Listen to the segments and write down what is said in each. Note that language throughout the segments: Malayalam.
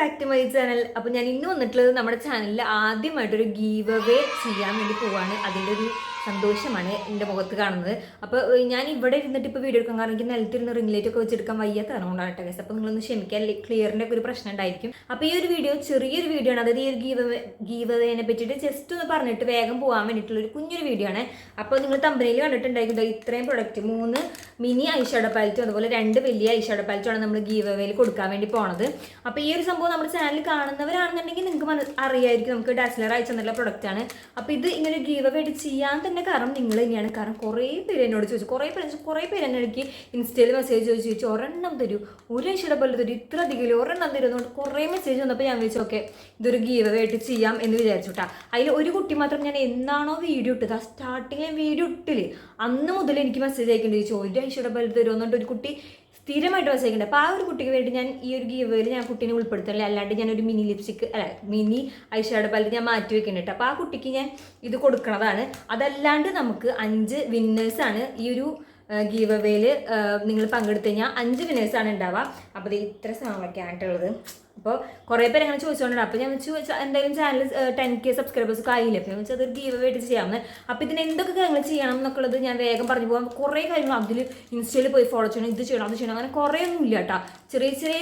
ബാക്ക് ടു മൈ ചാനൽ അപ്പോൾ ഞാൻ ഇന്ന് വന്നിട്ടുള്ളത് നമ്മുടെ ചാനലിൽ ആദ്യമായിട്ടൊരു ഗീവ് അവേ ചെയ്യാൻ വേണ്ടി പോവാണ്. അതിന്റെ ഒരു സന്തോഷമാണ് എന്റെ മുഖത്ത് കാണുന്നത്. അപ്പോൾ ഞാൻ ഇവിടെ ഇരുന്നിട്ട് ഇപ്പോൾ വീഡിയോ എടുക്കാൻ കാരണം എനിക്ക് നിലത്തിരുന്ന് റിംഗ് ലൈറ്റ് ഒക്കെ വെച്ചെടുക്കാൻ വയ്യാത്ത കാരണമാണ് കേട്ടോ ഗൈസ് അപ്പോൾ നിങ്ങളൊന്ന് ക്ഷമിക്കാൻ ക്ലിയറിന്റെ ഒക്കെ ഒരു പ്രശ്നം ഉണ്ടായിരിക്കും. അപ്പോൾ ഈ ഒരു വീഡിയോ ചെറിയൊരു വീഡിയോ ആണ്. അതായത് ഈ ഒരു ഗീവ് ഗീവ് അവേനെ പറ്റിയിട്ട് ജസ്റ്റ് ഒന്ന് പറഞ്ഞിട്ട് വേഗം പോകാൻ വേണ്ടിയിട്ടുള്ള ഒരു കുഞ്ഞൊരു വീഡിയോ ആണ്. അപ്പോൾ നിങ്ങൾ തമ്പനയിൽ കണ്ടിട്ടുണ്ടായിരിക്കും ഇത്രയും പ്രൊഡക്റ്റ് മൂന്ന് മിനി ഐഷാഡോ പാലറ്റും അതുപോലെ രണ്ട് വലിയ ഐഷാഡോ പാലറ്റും ആണ് നമ്മൾ ഗീവ് അവയിൽ കൊടുക്കാൻ വേണ്ടി പോണത്. അപ്പോൾ ഈ ഒരു സംഭവം നമ്മുടെ ചാനൽ കാണുന്നവരാണെന്നുണ്ടെങ്കിൽ നിങ്ങൾക്ക് മന അറിയായിരിക്കും നമുക്ക് ഡാസ്ലർ അയച്ചു തന്നിട്ടുള്ള പ്രൊഡക്റ്റ് ആണ്. അപ്പോൾ ഇത് ഇങ്ങനെ ഗീവ് അവ ആയിട്ട് ചെയ്യാൻ തന്നെ കാരണം നിങ്ങൾ തന്നെയാണ്. കാരണം കുറേ പേര് എന്നോട് ചോദിച്ചു കുറേ പേര് കുറേ പേര് എന്നെ എനിക്ക് ഇൻസ്റ്റയിൽ മെസ്സേജ് ചോദിച്ചു ചോദിച്ചു ഒരെണ്ണം തരൂ ഒരു ഐഷയുടെ പാലറ്റ് തരൂ ഇത്ര അധികം ഒരെണ്ണം തരുന്നതുകൊണ്ട് കുറേ മെസ്സേജ് വന്നപ്പോൾ ഞാൻ വിളിച്ചു ഓക്കെ ഇതൊരു ഗീവ് അവ ആയിട്ട് ചെയ്യാം എന്ന് വിചാരിച്ചു കേട്ടോ അതിൽ ഒരു കുട്ടി മാത്രം ഞാൻ എന്നാണോ വീഡിയോ ഇട്ടത് ആ സ്റ്റാർട്ടിങ്ങിൽ വീഡിയോ ഇട്ടില്ലേ അന്ന് മുതൽ എനിക്ക് മെസ്സേജ് അയക്കേണ്ടി ചോദിച്ചു ഒരു ഐഷയുടെ പോലെ തരുമോ എന്നിട്ട് ഒരു കുട്ടി സ്ഥിരമായിട്ട് അയക്കുന്നുണ്ട് അപ്പോൾ ആ ഒരു കുട്ടിക്ക് വേണ്ടി ഞാൻ ഈ ഒരു ഗീവയിൽ ഞാൻ കുട്ടീനെ ഉൾപ്പെടുത്തില്ല അല്ലാണ്ട് ഞാൻ ഒരു മിനി ലിപ്സ്റ്റിക് അല്ല മിനി ഐഷാഡോ പാലറ്റ് ഞാൻ മാറ്റി വെക്കുന്നുണ്ട്. അപ്പോൾ ആ കുട്ടിക്ക് ഞാൻ ഇത് കൊടുക്കണതാണ്. അതല്ലാണ്ട് നമുക്ക് അഞ്ച് വിന്നേഴ്സാണ് ഈ ഒരു ഗീവ് അവേയിൽ നിങ്ങൾ പങ്കെടുത്തു കഴിഞ്ഞാൽ അഞ്ച് വിന്നേഴ്സാണ് ഉണ്ടാവുക. അപ്പോൾ ഇത് ഇത്ര സാധനമൊക്കെയാണ് ആയിട്ടുള്ളത് അപ്പോൾ കുറേ പേര് അങ്ങനെ ചോദിച്ചുകൊണ്ടാണ് അപ്പോൾ ഞാൻ വെച്ചു എന്തായാലും ചാനൽ ടെൻ കെ സബ്സ്ക്രൈബേഴ്സ് ആയില്ല? അപ്പോൾ വെച്ചാൽ അതൊരു ഗീവ് ആയിട്ട് ചെയ്യാമെന്ന് അപ്പോൾ ഇതിന് എന്തൊക്കെ കാര്യങ്ങൾ ചെയ്യണം എന്നുള്ളത് ഞാൻ വേഗം പറഞ്ഞു പോകാം കുറേ കാര്യങ്ങൾ അതിൽ ഇൻസ്റ്റയിൽ പോയി ഫോളോ ചെയ്യണം ഇത് ചെയ്യണം അത് ചെയ്യണം അങ്ങനെ കുറേ ഒന്നും ഇല്ല കേട്ടോ ചെറിയ ചെറിയ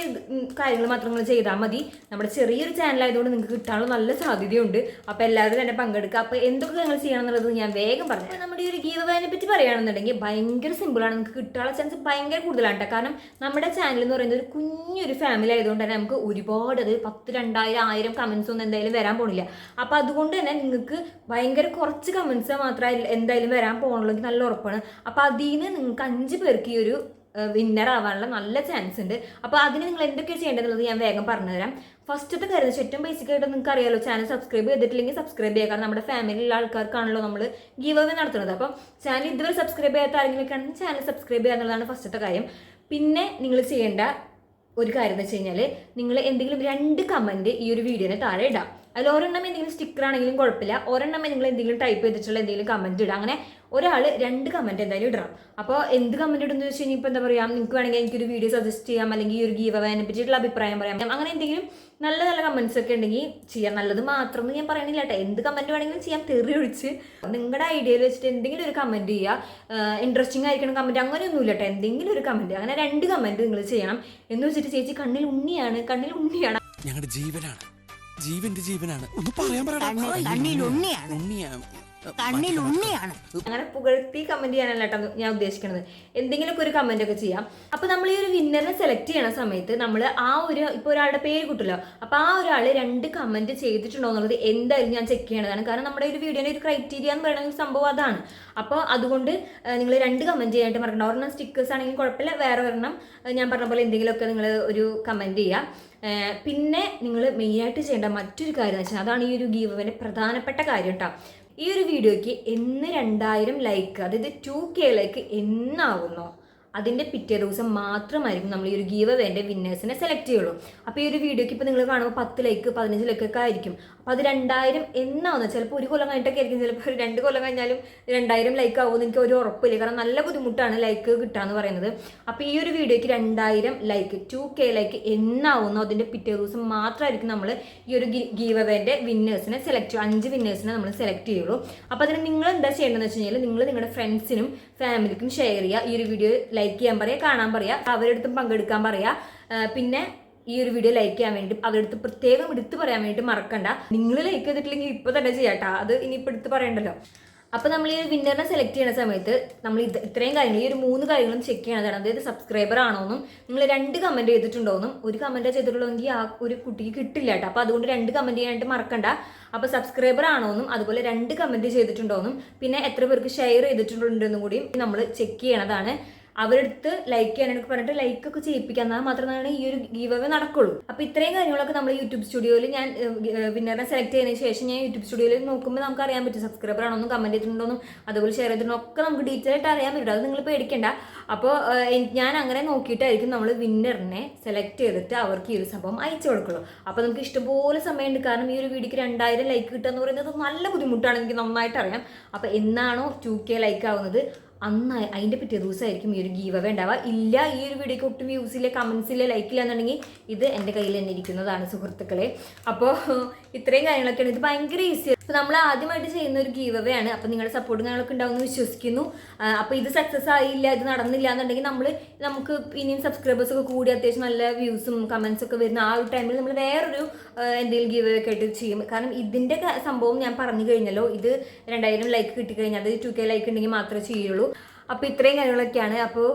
കാര്യങ്ങൾ മാത്രം നിങ്ങൾ ചെയ്താൽ മതി. നമ്മുടെ ചെറിയൊരു ചാനലായതുകൊണ്ട് നിങ്ങൾക്ക് കിട്ടാനുള്ള നല്ല സാധ്യതയുണ്ട്. അപ്പോൾ എല്ലാവരും തന്നെ പങ്കെടുക്കുക. അപ്പോൾ എന്തൊക്കെ കാര്യങ്ങൾ ചെയ്യണം എന്നുള്ളത് ഞാൻ വേഗം പറഞ്ഞു നമ്മുടെ ഒരു ഗീവ് വേനെ പറ്റി പറയുകയാണെന്നുണ്ടെങ്കിൽ ഭയങ്കര സിമ്പിളാണ് നിങ്ങൾക്ക് കിട്ടാനുള്ള ചാൻസ് ഭയങ്കര കൂടുതലാണ് കേട്ടോ കാരണം നമ്മുടെ ചാനൽ എന്ന് പറയുന്നത് ഒരു കുഞ്ഞൊരു ഫാമിലി ആയതുകൊണ്ട് തന്നെ നമുക്ക് ഒരുപാട് അത് പത്ത് രണ്ടായിരം ആയിരം കമൻസ് ഒന്നും എന്തായാലും വരാൻ പോണില്ല. അപ്പോൾ അതുകൊണ്ട് തന്നെ നിങ്ങൾക്ക് ഭയങ്കര കുറച്ച് കമൻസ് മാത്രമേ എന്തായാലും വരാൻ പോകണുള്ളൂ നല്ല ഉറപ്പാണ്. അപ്പോൾ അതിൽ നിന്ന് നിങ്ങൾക്ക് അഞ്ച് പേർക്ക് ഈ ഒരു വിന്നർ ആവാനുള്ള നല്ല ചാൻസ് ഉണ്ട്. അപ്പോൾ അതിന് നിങ്ങൾ എന്തൊക്കെ ചെയ്യേണ്ടതെന്നുള്ളത് ഞാൻ വേഗം പറഞ്ഞുതരാം. ഫസ്റ്റത്തെ കാര്യം ഏറ്റവും ബേസിക് ആയിട്ട് നിങ്ങൾക്ക് അറിയാലോ ചാനൽ സബ്സ്ക്രൈബ് ചെയ്തിട്ടില്ലെങ്കിൽ സബ്സ്ക്രൈബ് ചെയ്യുക. കാരണം നമ്മുടെ ഫാമിലിയിലുള്ള ആൾക്കാർക്കാണല്ലോ നമ്മൾ ഗീവ് അവേ നടത്തുന്നത്. അപ്പോൾ ചാനൽ ഇതുവരെ സബ്സ്ക്രൈബ് ചെയ്യാത്ത ആരെങ്കിലും ആണെങ്കിൽ ചാനൽ സബ്സ്ക്രൈബ് ചെയ്യുക എന്നുള്ളതാണ് ഫസ്റ്റത്തെ കാര്യം. പിന്നെ നിങ്ങൾ ചെയ്യേണ്ട ഒരു കാര്യം എന്ന് വെച്ച് കഴിഞ്ഞാൽ നിങ്ങൾ എന്തെങ്കിലും രണ്ട് കമന്റ് ഈ ഒരു വീഡിയോന് താഴെ ഇടാം. അതിൽ ഒരെണ്ണം എന്തെങ്കിലും സ്റ്റിക്കർ ആണെങ്കിലും കുഴപ്പമില്ല. ഒരെണ്ണം നിങ്ങൾ എന്തെങ്കിലും ടൈപ്പ് ചെയ്തിട്ടുള്ള എന്തെങ്കിലും കമന്റ് ഇടാം അങ്ങനെ ഒരാൾ രണ്ട് കമന്റ് എന്തായാലും ഇടണം. അപ്പോൾ എന്ത് കമന്റ് ഇടുന്നു വെച്ച് കഴിഞ്ഞാൽ ഇപ്പോൾ എന്താ പറയുക നിങ്ങൾക്ക് വേണമെങ്കിൽ എനിക്കൊരു വീഡിയോ സജസ്റ്റ് ചെയ്യാം അല്ലെങ്കിൽ ഈ ഒരു ഗീവ് അവേനെ പറ്റിയിട്ടുള്ള അഭിപ്രായം പറയാം. അങ്ങനെ എന്തെങ്കിലും നല്ല നല്ല കമന്റ്സ് ഒക്കെ ഉണ്ടെങ്കിൽ ചെയ്യാം. നല്ലത് മാത്രം എന്ന് ഞാൻ പറയണില്ല കേട്ടോ. എന്ത് കമന്റ് വേണമെങ്കിലും ചെയ്യാം. തെറി ഒഴിച്ച്. നിങ്ങളുടെ ഐഡിയയിൽ വെച്ചിട്ട് എന്തെങ്കിലും ഒരു കമന്റ് ചെയ്യുക. ഇൻട്രസ്റ്റിംഗ് ആയിരിക്കണം കമന്റ് അങ്ങനെയൊന്നുമില്ല കേട്ടോ. എന്തെങ്കിലും ഒരു കമന്റ് അങ്ങനെ രണ്ട് കമന്റ് നിങ്ങൾ ചെയ്യണം. എന്ന് വെച്ചിട്ട് ചേച്ചി കണ്ണിൽ ഉണ്ണിയാണ്. കണ്ണിൽ ഉണ്ണിയാണ്. ഞങ്ങളുടെ ജീവനാണ്. ജീവന്റെ ജീവനാണ്. ഒന്ന് പറയാൻ പറയണം ഉണ്ണിയാണ്. ഉണ്ണിയാണ്. കണ്ണിൽ ഉണ്ണിയാണ്. അങ്ങനെ പുകഴ്ത്തി കമന്റ് ചെയ്യാനല്ല കേട്ടോ ഞാൻ ഉദ്ദേശിക്കുന്നത് എന്തെങ്കിലുമൊക്കെ ഒരു കമന്റ് ഒക്കെ ചെയ്യാം. അപ്പൊ നമ്മൾ ഈ ഒരു വിന്നറിനെ സെലക്ട് ചെയ്യണ സമയത്ത് നമ്മൾ ആ ഒരു ഇപ്പൊ ഒരാളുടെ പേര് കിട്ടുമല്ലോ അപ്പൊ ആ ഒരാൾ രണ്ട് കമന്റ് ചെയ്തിട്ടുണ്ടോ എന്നുള്ളത് എന്തായാലും ഞാൻ ചെക്ക് ചെയ്യണതാണ് കാരണം നമ്മുടെ ഒരു വീഡിയോയുടെ ഒരു ക്രൈറ്റീരിയ എന്ന് പറയുന്ന ഒരു സംഭവം അതാണ്. അപ്പോൾ അതുകൊണ്ട് നിങ്ങൾ രണ്ട് കമന്റ് ചെയ്യാനായിട്ട് മറക്കണം ഒരെണ്ണം സ്റ്റിക്കേഴ്സ് ആണെങ്കിൽ കുഴപ്പമില്ല വേറെ ഒരെണ്ണം ഞാൻ പറഞ്ഞ പോലെ എന്തെങ്കിലുമൊക്കെ നിങ്ങൾ ഒരു കമന്റ് ചെയ്യുക പിന്നെ നിങ്ങൾ മെയിൻ ആയിട്ട് ചെയ്യേണ്ട മറ്റൊരു കാര്യം എന്ന് വെച്ചാൽ അതാണ് ഈ ഒരു ഗീവവിന്റെ പ്രധാനപ്പെട്ട കാര്യം കേട്ടോ. ഈ ഒരു വീഡിയോയ്ക്ക് എന്ന് രണ്ടായിരം ലൈക്ക് അതായത് ടു കെ ലൈക്ക് എന്നാവുന്നോ. അതിന്റെ പിറ്റേ ദിവസം മാത്രമായിരിക്കും നമ്മൾ ഈ ഒരു ഗീവ് വേണ്ട വിന്നേഴ്സിനെ സെലക്ട് ചെയ്യുള്ളൂ. അപ്പോൾ ഈ ഒരു വീഡിയോയ്ക്ക് ഇപ്പോൾ നിങ്ങൾ കാണുമ്പോൾ പത്ത് ലൈക്ക് പതിനഞ്ച് ലൈക്കൊക്കെ ആയിരിക്കും. അത് രണ്ടായിരം എന്നാന്ന് ചിലപ്പോൾ ഒരു കൊല്ലം കഴിഞ്ഞിട്ടൊക്കെ ആയിരിക്കും. ചിലപ്പോൾ രണ്ട് കൊല്ലം കഴിഞ്ഞാലും രണ്ടായിരം ലൈക്ക് ആവുമെന്ന് എനിക്ക് ഒരു ഉറപ്പില്ല. കാരണം നല്ല ബുദ്ധിമുട്ടാണ് ലൈക്ക് കിട്ടാന്ന് പറയുന്നത്. അപ്പോൾ ഈ ഒരു വീഡിയോയ്ക്ക് രണ്ടായിരം ലൈക്ക് ടു കെ ലൈക്ക് എന്നാവുന്നോ. അതിന്റെ പിറ്റേ ദിവസം മാത്രമായിരിക്കും നമ്മൾ ഈ ഒരു ഗീവ് അവേന്റെ വിന്നേഴ്സിനെ സെലക്ട് ചെയ്യും അഞ്ച് വിന്നേഴ്സിനെ നമ്മൾ സെലക്ട് ചെയ്യുള്ളൂ. അപ്പോൾ അതിന് നിങ്ങൾ എന്താ ചെയ്യേണ്ടതെന്ന് വെച്ച് കഴിഞ്ഞാൽ നിങ്ങൾ നിങ്ങളുടെ ഫ്രണ്ട്സിനും ഫാമിലിക്കും ഷെയർ ചെയ്യുക. ഈ ഒരു വീഡിയോ ലൈക്ക് ചെയ്യാൻ പറയുക കാണാൻ പറയുക അവരുടെ അടുത്തും പങ്കെടുക്കാൻ പറയുക. പിന്നെ ഈ ഒരു വീഡിയോ ലൈക്ക് ചെയ്യാൻ വേണ്ടി അവരുടെ അടുത്ത് പ്രത്യേകം എടുത്തു പറയാൻ വേണ്ടി മറക്കണ്ട. നിങ്ങൾ ലൈക്ക് ചെയ്തിട്ടില്ലെങ്കിൽ ഇപ്പോൾ തന്നെ ചെയ്യാട്ടോ അത് ഇനിയിപ്പോൾ എടുത്ത് പറയണ്ടല്ലോ. അപ്പോൾ നമ്മൾ ഈ വിന്നറിനെ സെലക്ട് ചെയ്യുന്ന സമയത്ത് നമ്മൾ ഇത് ഇത്രയും കാര്യങ്ങൾ ഈ ഒരു മൂന്ന് കാര്യങ്ങളും ചെക്ക് ചെയ്യണതാണ്. അതായത് സബ്സ്ക്രൈബർ ആണോന്നും നിങ്ങൾ രണ്ട് കമന്റ് ചെയ്തിട്ടുണ്ടോന്നും ഒരു കമന്റ് ചെയ്തിട്ടുള്ളതെങ്കിൽ ആ ഒരു കുട്ടിക്ക് കിട്ടില്ല കേട്ടോ അപ്പോൾ അതുകൊണ്ട് രണ്ട് കമന്റ് ചെയ്യാനായിട്ട് മറക്കണ്ട. അപ്പോൾ സബ്സ്ക്രൈബർ ആണോന്നും അതുപോലെ രണ്ട് കമന്റ് ചെയ്തിട്ടുണ്ടോന്നും പിന്നെ എത്ര പേർക്ക് ഷെയർ ചെയ്തിട്ടുണ്ടെന്നും കൂടി നമ്മൾ ചെക്ക് ചെയ്യണതാണ്. അവരെടുത്ത് ലൈക്ക് ചെയ്യാനൊക്കെ പറഞ്ഞിട്ട് ലൈക്ക് ഒക്കെ ചെയ്യിപ്പിക്കുക. എന്നാൽ മാത്രമാണ് ഈ ഒരു ഗീവ് അവേ നടക്കുള്ളൂ. അപ്പോൾ ഇത്രയും കാര്യങ്ങളൊക്കെ നമ്മൾ യൂട്യൂബ് സ്റ്റുഡിയോയിൽ ഞാൻ വിന്നറിനെ സെലക്ട് ചെയ്തതിന് ശേഷം ഞാൻ യൂട്യൂബ് സ്റ്റുഡിയോയിൽ നോക്കുമ്പോൾ നമുക്ക് അറിയാൻ പറ്റും. സബ്സ്ക്രൈബർ ആണോന്നും കമന്റ് ചെയ്തിട്ടുണ്ടോന്നും അതുപോലെ ഷെയർ ചെയ്തിട്ടുണ്ടോ ഒക്കെ നമുക്ക് ഡീറ്റെയിൽ ആയിട്ട് അറിയാൻ പറ്റും. അത് നിങ്ങൾ പേടിക്കേണ്ട. അപ്പോൾ ഞാൻ അങ്ങനെ നോക്കിയിട്ടായിരിക്കും നമ്മൾ വിന്നറിനെ സെലക്ട് ചെയ്തിട്ട് അവർക്ക് ഈ ഒരു സംഭവം അയച്ചു കൊടുക്കുള്ളൂ. അപ്പോൾ നമുക്ക് ഇഷ്ടംപോലെ സമയമുണ്ട്. കാരണം ഈ ഒരു വീഡിയോക്ക് രണ്ടായിരം ലൈക്ക് കിട്ടുക എന്ന് പറയുന്നത് നല്ല ബുദ്ധിമുട്ടാണ്. എനിക്ക് നന്നായിട്ട് അറിയാം. അപ്പോൾ എന്നാണോ ടു കെ ലൈക്ക് ആവുന്നത്? അന്ന് അതിന്റെ പിറ്റേ ദിവസമായിരിക്കും ഈ ഒരു ഗീവ് അവേ ഉണ്ടാവുക. ഇല്ല ഈ ഒരു വീഡിയോക്ക് ഒട്ടും വ്യൂസ് ഇല്ല കമൻസ് ഇല്ല ലൈക്ക് ഇല്ല എന്നുണ്ടെങ്കിൽ ഇത് എന്റെ കയ്യിൽ തന്നെ ഇരിക്കുന്നതാണ് സുഹൃത്തുക്കളെ. അപ്പോൾ ഇത്രയും കാര്യങ്ങളൊക്കെയാണ്. ഇത് ഭയങ്കര ഈസി അപ്പോൾ നമ്മൾ ആദ്യമായിട്ട് ചെയ്യുന്ന ഒരു ഗീവ് അവേ ആണ്. അപ്പോൾ നിങ്ങളുടെ സപ്പോർട്ട് ഞങ്ങൾക്ക് ഉണ്ടാവുമെന്ന് വിശ്വസിക്കുന്നു. അപ്പോൾ ഇത് സക്സസ് ആയില്ല ഇത് നടന്നില്ല എന്നുണ്ടെങ്കിൽ നമ്മൾ നമുക്ക് ഇനിയും സബ്സ്ക്രൈബേഴ്സ് ഒക്കെ കൂടി അത്യാവശ്യം നല്ല വ്യൂസും കമൻസ് ഒക്കെ വരുന്ന ആ ഒരു ടൈമിൽ നമ്മൾ വേറൊരു എന്തെങ്കിലും ഗീവ് ഒക്കെ ആയിട്ട് ചെയ്യും. കാരണം ഇതിന്റെ സംഭവം ഞാൻ പറഞ്ഞു കഴിഞ്ഞല്ലോ. ഇത് രണ്ടായിരം ലൈക്ക് കിട്ടിക്കഴിഞ്ഞാൽ അത് ടു കെ ലൈക്ക് ഉണ്ടെങ്കിൽ മാത്രമേ ചെയ്യുള്ളൂ. അപ്പോൾ ഇത്രയും കാര്യങ്ങളൊക്കെയാണ്. അപ്പോൾ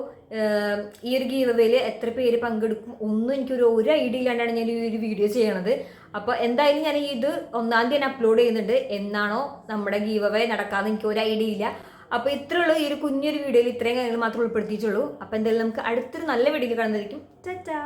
ഈ ഒരു ഗീവവേയിൽ എത്ര പേര് പങ്കെടുക്കും ഒന്നും എനിക്കൊരു ഒരു ഐഡിയ ഇല്ലാണ്ടാണ് ഞാൻ ഈ ഒരു വീഡിയോ ചെയ്യണത്. അപ്പോൾ എന്തായാലും ഞാൻ ഇത് ഒന്നാം തീയതി അപ്ലോഡ് ചെയ്യുന്നുണ്ട്. എന്നാണോ നമ്മുടെ ഗീവവേ നടക്കാമെന്ന് എനിക്ക് ഒരു ഐഡിയ ഇല്ല. അപ്പോൾ ഇത്രയുള്ളൂ ഈ ഒരു കുഞ്ഞൊരു വീഡിയോയിൽ ഇത്രയും കാര്യങ്ങൾ മാത്രമേ ഉൾപ്പെടുത്തിയിട്ടുള്ളൂ. അപ്പോൾ എന്തായാലും നമുക്ക് അടുത്തൊരു നല്ല വീഡിയോയിൽ കാണുന്നതായിരിക്കും. ടാറ്റാ.